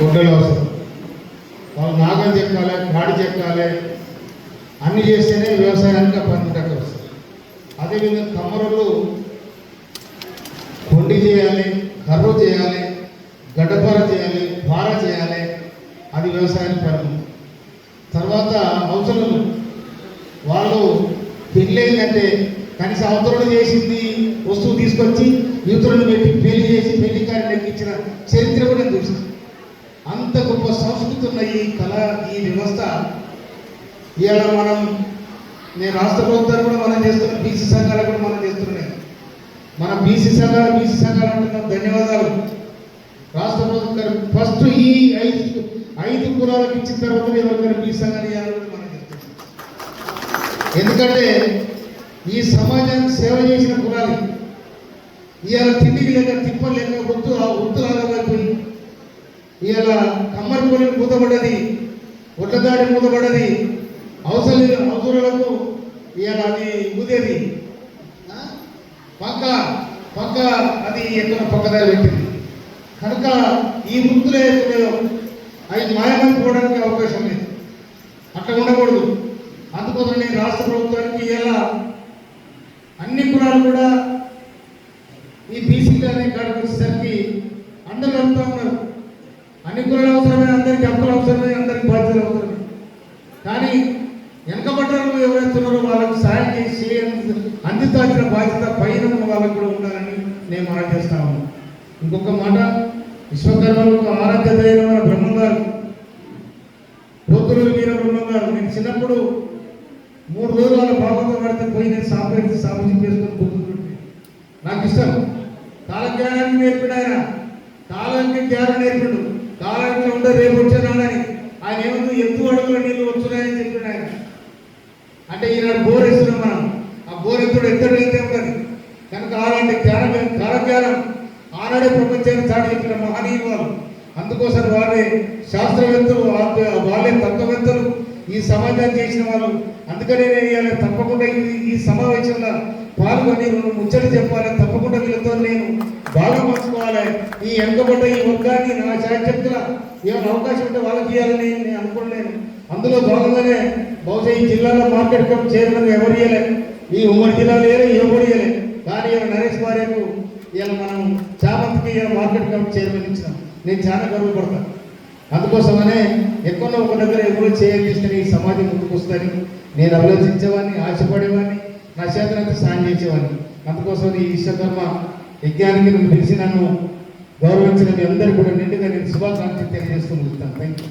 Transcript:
గుడ్డలు అవసరం వాళ్ళు నాగలు చెక్కాలి కాడి చెక్కాలి అన్ని చేస్తేనే వ్యవసాయానికి ఆ వస్తుంది. అదేవిధంగా కమ్మరులు కొండి చేయాలి కర్రు చేయాలి గడ్డపార చేయాలి పార చేయాలి అది వ్యవసాయానికి పని తర్వాత అవసరం వాళ్ళు పెళ్ళేందంటే కనీసం అవతరణ చేసింది వస్తువు తీసుకొచ్చి యువతులను పెట్టి పెళ్ళి చేసి పెళ్ళి కార్యం ఎక్కించిన చరిత్ర కూడా నేను చూసాను అంత గొప్ప సంస్కృతి ఉన్న ఈ కళ ఈ వ్యవస్థ ఇవాళ మనం నేను రాష్ట్ర ప్రభుత్వాలు కూడా మనం చేస్తున్నాం బీసీ సంఘాలు కూడా మనం చేస్తున్నాయి. మన బీసీ సంఘాలు బీసీ సంఘాలు అంటున్నాం. ధన్యవాదాలు. రాష్ట్ర ప్రభుత్వం ఫస్ట్ ఈ ఐదు ఐదు కులాలకు ఇచ్చిన తర్వాత ఎవరికైనా బీసీ సంఘాన్ని ఇవ్వాలని కూడా మనం చెప్తున్నాం ఎందుకంటే ఈ సమాజానికి సేవ చేసిన కులాలు. ఇవాళ తిండికి లేక తిప్పలేక ఇవాళ కమ్మరి పొలికి మూతపడ్డది ఒడ్లదాడి మూతపడ్డది అవసరం అవసరాలకు ఇవాళ అది ఊదేది. పక్క పక్క అది ఎక్కడ పక్కదారి పెట్టింది. కనుక ఈ వృత్తులే ఏదైతున్నాయో అవి మాయమైపోవడానికి అవకాశం లేదు. అట్లా ఉండకూడదు. అందుకోసం నేను రాష్ట్ర ప్రభుత్వానికి ఇలా అన్ని కులాలు కూడా ఈ బీసీలు అనే కాడికి వచ్చేసరికి అందరూ అంతా ఉన్నారు. అన్ని అవసరమే అందరికి హక్కులు అవసరమే అందరికి బాధ్యతలు అవసరమే. కానీ వెనకబడ్డలు ఎవరైతున్నారో వాళ్ళకు సాయం చేసి అందించాల్సిన బాధ్యత పైన ఉన్న వాళ్ళకు కూడా ఉండాలని నేను మనం చేస్తాము ఇంకొక మాట విశ్వకర్మలకు ఆరాధ్య దైవమైన బ్రహ్మం గారు పోతులు వీర బ్రహ్మం గారు నేను చిన్నప్పుడు మూడు రోజులు వాళ్ళ బాబాతో పడితే పోయి నేను సాపేసి సాపం చేసుకొని కూర్చుంటుంటే నాకు ఇష్టం. కాలజ్ఞానాన్ని నేర్పిన ఆయన కాలానికి జ్ఞానం నేర్పిడు. కాలానికి రేపు వచ్చేనాడని. ఆయన ఏముంది ఎత్తు అడుగుల నీళ్ళు వచ్చున్నాయని చెప్పాడు ఆయన. అంటే ఈనాడు బోర్ ఇస్తున్నాం మనం. ఆ బోర్ ఎత్తుడు ఎత్తడు అయితే ఉన్నది కనుక అలాంటి జ్ఞానం కాలజ్ఞానం ఆనాడే ప్రపంచాన్ని చాటి చెప్పిన మహనీయులు వాళ్ళు. అందుకోసం వాళ్ళే శాస్త్రవేత్తలు వాళ్ళే తత్వవేత్తలు ఈ సమాజాన్ని చేసిన వాళ్ళు. అందుకనే నేను తప్పకుండా ఈ సమావేశంలో పాల్గొని రెండు ముచ్చట నేను బాగా పంచుకోవాలి ఈ వెనుకబడ్డ ఈ వర్గాన్ని నా శాశక్తుల ఏమైనా అవకాశం ఉంటే వాళ్ళకి ఇవ్వాలని నేను అనుకోలేను అందులో భాగంగానే బహుశా ఈ జిల్లాలో మార్కెట్ కప్ చైర్మన్ ఎవరు ఇవ్వలే ఈ ఉమ్మడి జిల్లాలో ఏరే ఎవరు ఇవ్వలే కానీ నరేష్ భార్యకు ఇలా మనం చామంతికి ఇవాళ మార్కెట్ కప్ చైర్మన్ ఇచ్చినాం. నేను చాలా గర్వపడతాను అందుకోసమనే ఎక్కడో ఒక దగ్గర ఎవరు చేయాలి ఈ సమాజం ముందుకు వస్తుందని నేను ఆలోచించేవాడిని ఆశపడేవాడిని నా చేతనంతా సాయం చేసేవాడిని. అందుకోసం ఈ విశ్వకర్మ యజ్ఞానికి నువ్వు పిలిచి నన్ను గౌరవించిన మీ అందరికీ కూడా నిండుగా నేను శుభాకాంక్షలు తెలియజేస్తూ ఉంటాను. Thank you